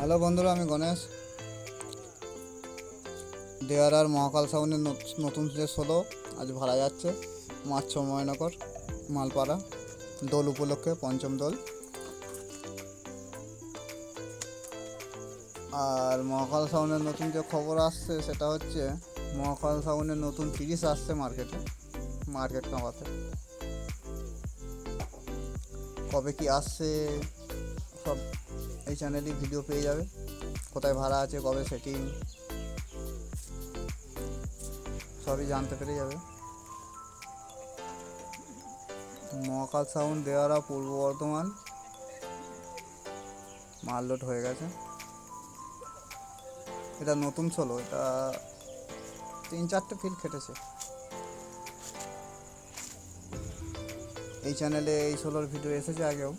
Hello বন্ধুরা, আমি গণেশ। দেয়ার আর মহাকাল সাউনের নতুন যে ষোলো আজ ভাড়া যাচ্ছে মাছ ময়নগর মালপাড়া, দোল উপলক্ষে পঞ্চম দোল। আর মহাকাল সাউনের নতুন যে খবর আসছে, সেটা হচ্ছে মহাকাল সাউনের নতুন তিরিশ আসছে মার্কেটে, মার্কেট কামাতে কবে কি আসছে, সব এই চ্যানেলে ভিডিও পেয়ে যাবে। কোথায় ভাড়া আছে, কবে সেটিং সবই জানতে পেরে যাবে। মহাকাল সাউন্ড দেওয়ারা পূর্ব বর্ধমান মাললোড হয়ে গেছে। এটা নতুন ছিল এটা তিন চারটে ফিল খেটেছে। এই চ্যানেলে এই ষোলোর ভিডিও এসেছে আগেও।